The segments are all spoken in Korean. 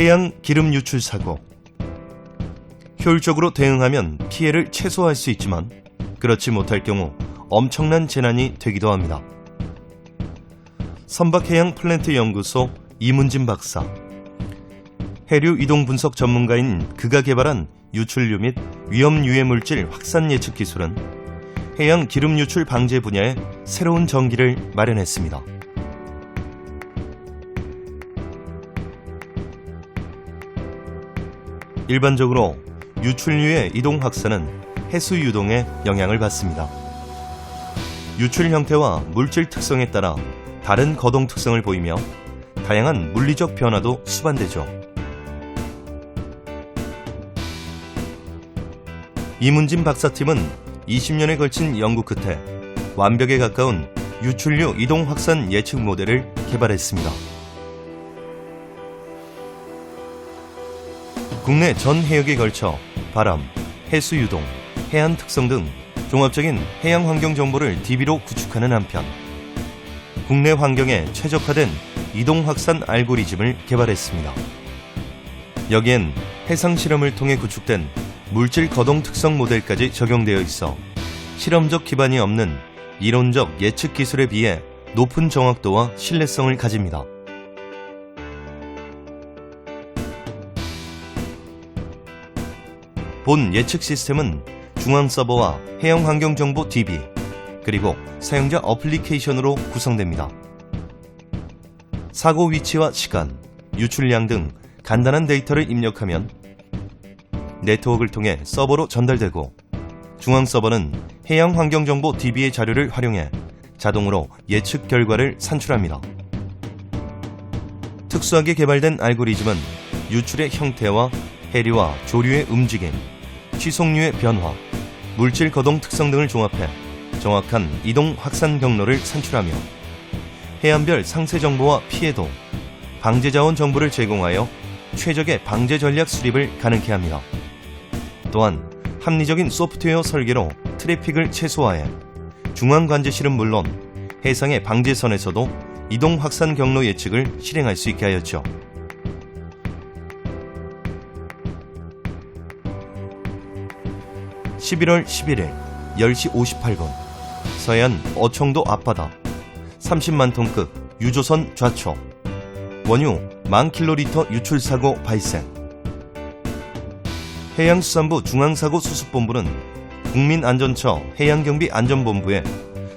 해양 기름 유출 사고. 효율적으로 대응하면 피해를 최소화할 수 있지만 그렇지 못할 경우 엄청난 재난이 되기도 합니다. 선박해양 플랜트 연구소 이문진 박사. 해류 이동 분석 전문가인 그가 개발한 유출류 및 위험 유해 물질 확산 예측 기술은 해양 기름 유출 방제 분야에 새로운 전기를 마련했습니다. 일반적으로 유출류의 이동 확산은 해수 유동에 영향을 받습니다. 유출 형태와 물질 특성에 따라 다른 거동 특성을 보이며 다양한 물리적 변화도 수반되죠. 이문진 박사팀은 20년에 걸친 연구 끝에 완벽에 가까운 유출류 이동 확산 예측 모델을 개발했습니다. 국내 전 해역에 걸쳐 바람, 해수 유동, 해안 특성 등 종합적인 해양 환경 정보를 DB로 구축하는 한편 국내 환경에 최적화된 이동 확산 알고리즘을 개발했습니다. 여기엔 해상 실험을 통해 구축된 물질 거동 특성 모델까지 적용되어 있어 실험적 기반이 없는 이론적 예측 기술에 비해 높은 정확도와 신뢰성을 가집니다. 본 예측 시스템은 중앙 서버와 해양 환경 정보 DB, 그리고 사용자 어플리케이션으로 구성됩니다. 사고 위치와 시간, 유출량 등 간단한 데이터를 입력하면 네트워크를 통해 서버로 전달되고 중앙 서버는 해양 환경 정보 DB의 자료를 활용해 자동으로 예측 결과를 산출합니다. 특수하게 개발된 알고리즘은 유출의 형태와 해류와 조류의 움직임, 취속류의 변화, 물질 거동 특성 등을 종합해 정확한 이동 확산 경로를 산출하며 해안별 상세 정보와 피해도, 방제 자원 정보를 제공하여 최적의 방제 전략 수립을 가능케 합니다. 또한 합리적인 소프트웨어 설계로 트래픽을 최소화해 중앙 관제 실은 물론 해상의 방제선에서도 이동 확산 경로 예측을 실행할 수 있게 하였죠. (11월 11일) (10시 58분) 서해안 어청도 앞바다. 30만 톤급 유조선 좌초. 원유 만 킬로리터 유출 사고 발생. 해양수산부 중앙사고 수습본부는 국민안전처 해양경비안전본부에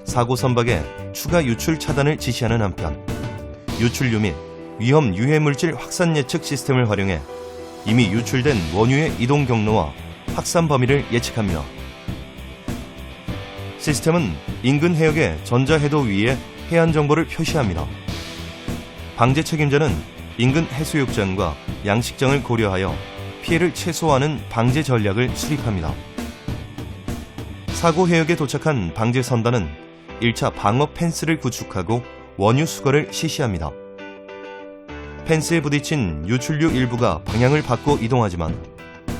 사고 선박의 추가 유출 차단을 지시하는 한편 유출류 및 위험 유해물질 확산 예측 시스템을 활용해 이미 유출된 원유의 이동 경로와 확산 범위를 예측합니다. 시스템은 인근 해역의 전자해도 위에 해안 정보를 표시합니다. 방제 책임자는 인근 해수욕장과 양식장을 고려하여 피해를 최소화하는 방제 전략을 수립합니다. 사고 해역에 도착한 방제 선단은 1차 방어 펜스를 구축하고 원유 수거를 실시합니다. 펜스에 부딪힌 유출류 일부가 방향을 바꿔 이동하지만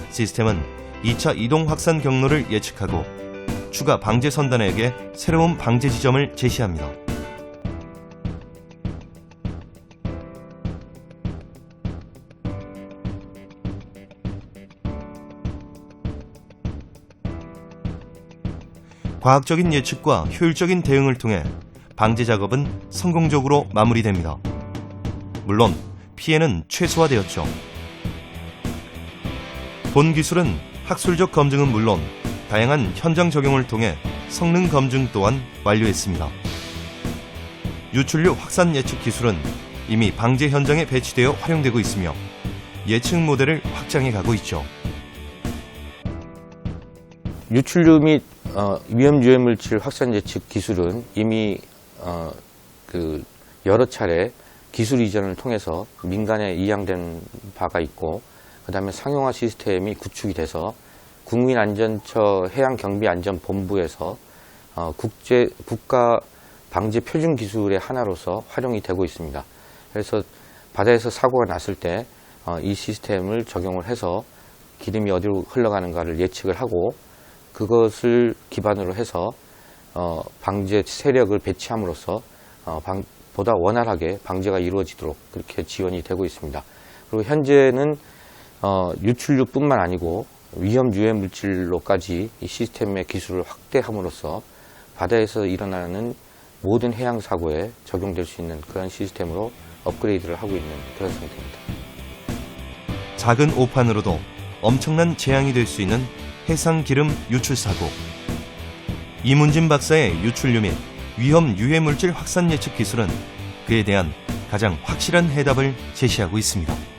시스템은 2차 이동 확산 경로를 예측하고 추가 방제 선단에게 새로운 방제 지점을 제시합니다. 과학적인 예측과 효율적인 대응을 통해 방제 작업은 성공적으로 마무리됩니다. 물론 피해는 최소화되었죠. 본 기술은 학술적 검증은 물론 다양한 현장 적용을 통해 성능 검증 또한 완료했습니다. 유출류 확산 예측 기술은 이미 방제 현장에 배치되어 활용되고 있으며 예측 모델을 확장해 가고 있죠. 유출류 및 어, 위험 유해 물질 확산 예측 기술은 이미 어, 그 여러 차례 기술 이전을 통해서 민간에 이양된 바가 있고 그다음에 상용화 시스템이 구축이 돼서 국민안전처 해양경비안전본부에서 어, 국제 국가 방제 표준 기술의 하나로서 활용이 되고 있습니다. 그래서 바다에서 사고가 났을 때이 시스템을 적용을 해서 기름이 어디로 흘러가는가를 예측을 하고 그것을 기반으로 해서 어, 방제 세력을 배치함으로써 어, 방, 보다 원활하게 방제가 이루어지도록 그렇게 지원이 되고 있습니다. 그리고 현재는 어, 유출류뿐만 아니고 위험 유해 물질로까지 이 시스템의 기술을 확대함으로써 바다에서 일어나는 모든 해양 사고에 적용될 수 있는 그런 시스템으로 업그레이드를 하고 있는 그런 상태입니다. 작은 오판으로도 엄청난 재앙이 될 수 있는 해상 기름 유출 사고. 이문진 박사의 유출류 및 위험 유해 물질 확산 예측 기술은 그에 대한 가장 확실한 해답을 제시하고 있습니다.